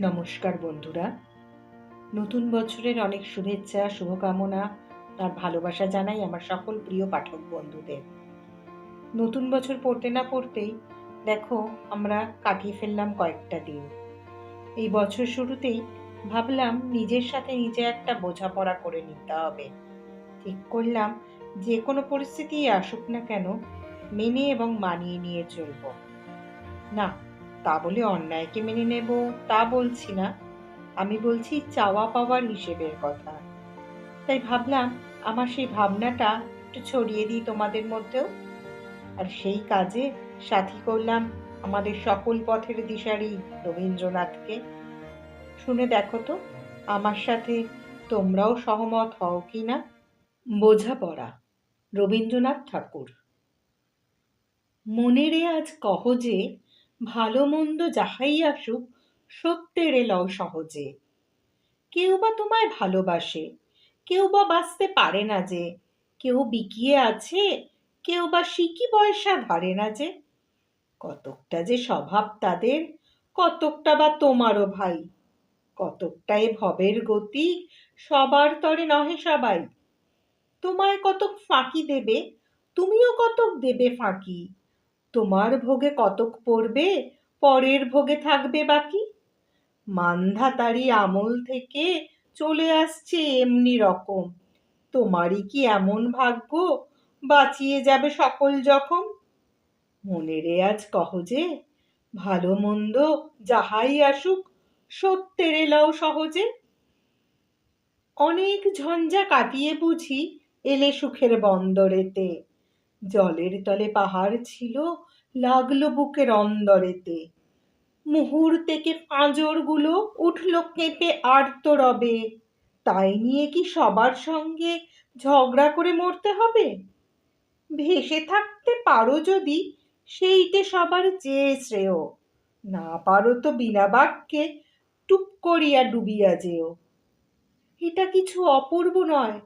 নমস্কার বন্ধুরা। নতুন বছরের অনেক শুভেচ্ছা, শুভকামনা আর ভালোবাসা জানাই আমার সকল প্রিয় পাঠক বন্ধুদের। নতুন বছর পড়তে না পড়তেই দেখো, আমরা কাটিয়ে ফেললাম কয়েকটা দিন। এই বছর শুরুতেই ভাবলাম নিজের সাথে নিজে একটা বোঝাপড়া করে নিতে হবে। ঠিক করলাম, যে কোনো পরিস্থিতি আসুক না কেন, মেনে এবং মানিয়ে নিয়ে চলবো। না তা বলে অন্যায়কে মেনে নেব, তা বলছি না। আমি বলছি চাওয়া পাওয়ার হিসেবের কথা। তাই ভাবলাম আমার সেই ভাবনাটা একটু ছড়িয়ে দিই তোমাদের মধ্যেও। আর সেই কাজে সাথী করলাম আমাদের সকল পথের দিশারি রবীন্দ্রনাথকে। শুনে দেখো তো, আমার সাথে তোমরাও সহমত হও কি না? বোঝাপড়া, রবীন্দ্রনাথ ঠাকুর। মনেরে আজ কহ যে ভালো মন্দ যাহাই আসুক, সত্যের লও সহজে। কেউ বা তোমায় ভালোবাসে, কেউ বা বাঁচতে পারে না যে, কেউ বিকিয়ে আছে, কেউ বা শিকি পয়সা ধারে না যে। কতকটা যে স্বভাব তাদের, কতকটা বা তোমারও ভাই। কতকটা এ ভবের গতি, সবার তরে নহে সবাই। তোমায় কতক ফাঁকি দেবে, তুমিও কতক দেবে ফাঁকি। তোমার ভোগে কতক পড়বে, পরের ভোগে থাকবে বাকি? মান্ধাতারি আমল থেকে চলে আসছে এমনি রকম। তোমারই কি এমন ভাগ্য, বাঁচিয়ে যাবে সকল জখম? মনেরে আজ কহ যে, ভালো মন্দ যাহাই আসুক, সত্যের এলাও সহজে। অনেক ঝঞ্ঝা কাটিয়ে বুঝি এলে সুখের বন্দরেতে। জলের তলে পাহাড় ছিল, লাগল বুকের অন্দরেতে। মুহূর্তেকে পাঁজরগুলো উঠল কেঁপে আর্ত রবে তাই নিয়ে কি সবার সঙ্গে ঝগড়া করে মরতে হবে? ভেসে থাকতে পারো যদি সেইতে সবার চেয়ে শ্রেয়। না পারো তো বিনা বাক্যে টুপ করিয়া ডুবিয়া যেও। এটা কিছু অপূর্ব নয়,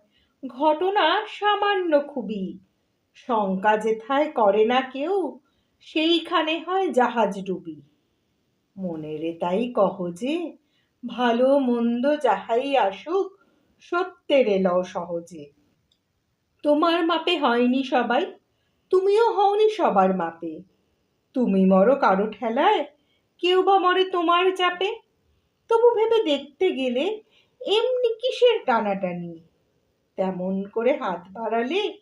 ঘটনা সামান্য খুবই। শঙ্কা যেথায় করে না কেউ, সেইখানে হয় জাহাজ ডুবি। মনেরে তাই কহ যে, ভালো মন্দ যাহাই আসুক, সত্যের এলও সহজে। তোমার মাপে হয়নি সবাই, তুমিও হওনি সবার মাপে। তুমি মরো কারও ঠেলায়, কেউ বা মরে তোমার চাপে। তবু ভেবে দেখতে গেলে, এমনি কিসের টানাটানি? তেমন করে হাত বাড়ালে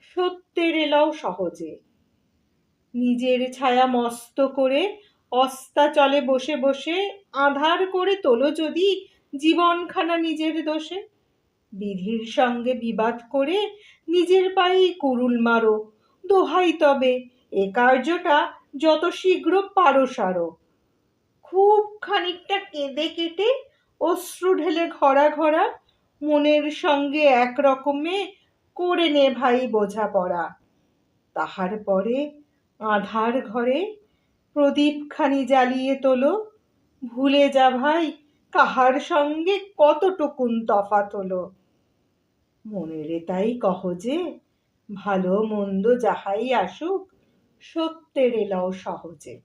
সত্যের এলাও সহজে। নিজের ছায়া মস্ত করে অস্তাচলে বসে বসে আধার করে তোলো যদি জীবনখানা নিজের দোষে। বিধির সঙ্গে বিবাদ করে নিজের পায়েই কুরুল মারো। দোহাই তবে এ কার্যটা যত শীঘ্র পারো সারো। খুব খানিকটা কেঁদে কেটে অশ্রু ঢেলে ঘরা ঘরা মনের সঙ্গে এক রকমে করে নে ভাই বোঝাপড়া। তাহার পরে আধার ঘরে প্রদীপখানি জ্বালিয়ে তোলো। ভুলে যা ভাই, কাহার সঙ্গে কতটুকুন তফাত হলো। মনেরে তাই কহ যে, ভালো মন্দ যাহাই আসুক, সত্যের এলাও সহজে।